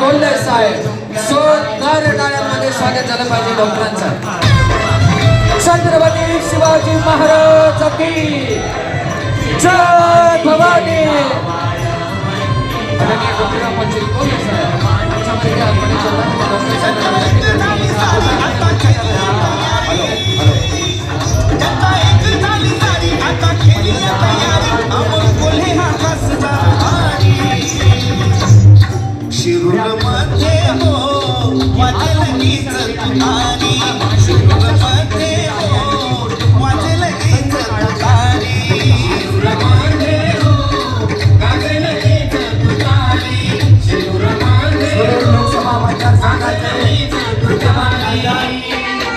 कोल्हे साहेब जोरदार टाळ्यांमध्ये स्वागत झालं पाहिजे डॉक्टरांचं. छत्रपती शिवाजी महाराज की जय भवानी. कोल्हे साहेब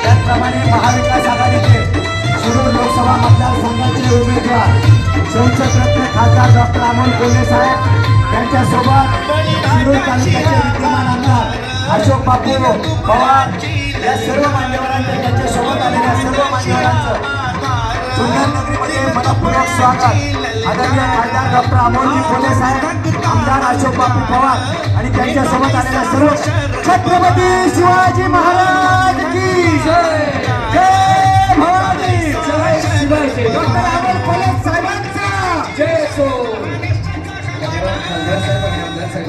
त्याचप्रमाणे महाविकास आघाडीचे शिरूर लोकसभा मतदारसंघाचे उमेदवार संसदरत्न खासदार डॉक्टर अमोल कोले साहेब त्यांच्यासोबत शिरूर तालुक्याचे विद्यमान आमदार अशोक बापू पवार या सर्व मान्यवरांचे त्यांच्यासोबत आलेल्या सर्व मान्यवरांचं जुन्नर नगरीमध्ये मनपूर्वक स्वागत. आदरणीय खासदार डॉक्टर अमोलजी कोल्हे साहेब आमदार अशोक बापू पवार आणि त्यांच्यासोबत आलेल्या सर्व छत्रपती शिवाजी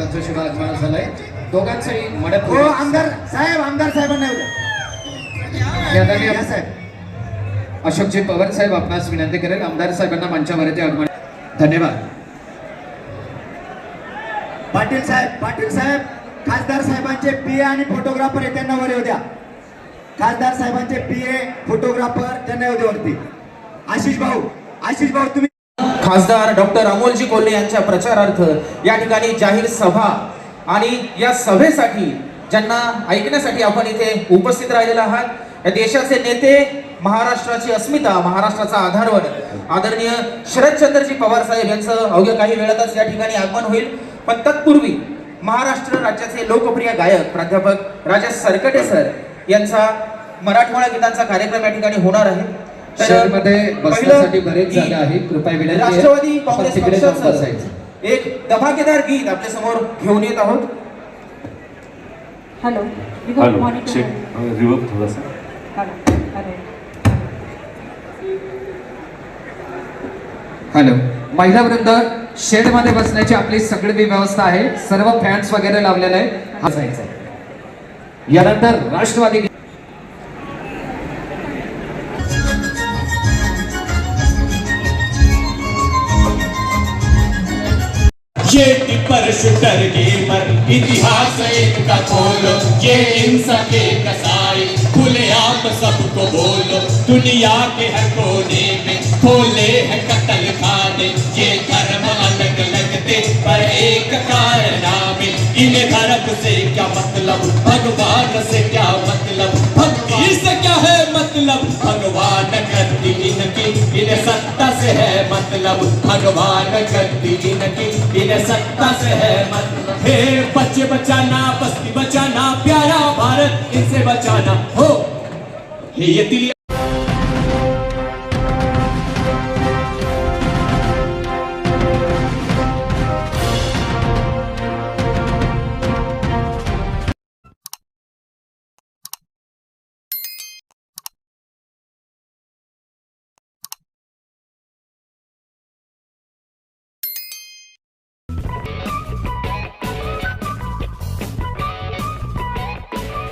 साहेबांचा शुभ आगमन झालंय. दोघांचंही हो मडत आमदार साहेब आमदार साहेबांना साहेब. अशोकजी पवार साहेब आपणास विनंती करेल. आमदार साहेबांना मंचावरती आगमन धन्यवाद. पाटील साहेब पाटील साहेब खासदार साहेबांचे पीए आणि फोटोग्राफर आहे त्यांना वर येऊ द्या. खासदार साहेबांचे पीए फोटोग्राफर त्यांना येऊ द्या वरती. आशिष भाऊ आशिष भाऊ तुम्ही खासदार डॉक्टर अमोलजी कोल्हे यांच्या प्रचारार्थ या ठिकाणी जाहीर सभा. आणि या सभेसाठी ज्यांना ऐकण्यासाठी आपण इथे उपस्थित राहिलेला आहात या देशाचे नेते महाराष्ट्राची अस्मिता महाराष्ट्राचा आधारवन आदरणीय शरदचंद्रजी पवार साहेब यांचं अवघ्या काही वेळातच या ठिकाणी आगमन होईल. पण तत्पूर्वी महाराष्ट्र राज्याचे लोकप्रिय गायक प्राध्यापक राजा सरकटे सर यांचा मराठवाडा गीतांचा कार्यक्रम या ठिकाणी होणार आहे. शहरमध्ये बसण्यासाठी बरेच जागा आहे. कृपया विनंती. राष्ट्रवादी काँग्रेस पक्षाचं बसायचं. एक धमाकेदार गीत आपल्यासमोर घेऊन येत आहोत. हॅलो हॅलो चेक रिवर्ब थोडासा. हॅलो हॅलो हॅलो महिला वृंद शेडमध्ये बसण्याची आपली सगळी व्यवस्था आहे. सर्व फॅन्स वगैरे लावलेले आहे. हा जायचा. आहे. यानंतर राष्ट्रवादी ये टिप्पर शूटर गेमर इतिहास एक का खोलो ये हिंसा के कसाई खुले आप सबको बोलो। दुनिया के हर कोने में खोले हैं कत्ल खाने। ये धर्म अलग लगते पर एक कारनामे। इन्हें धर्म से क्या मतलब? भगवान से क्या मतलब? भक्ति से क्या है मतलब? भगवान करती इनकी। इन्हें सत्ता से है मतलब भगवान करती इनकी इन सत्ता से है मतलब हे बच्चे बचाना बस्ती बचाना प्यारा भारत इनसे बचाना। हो ये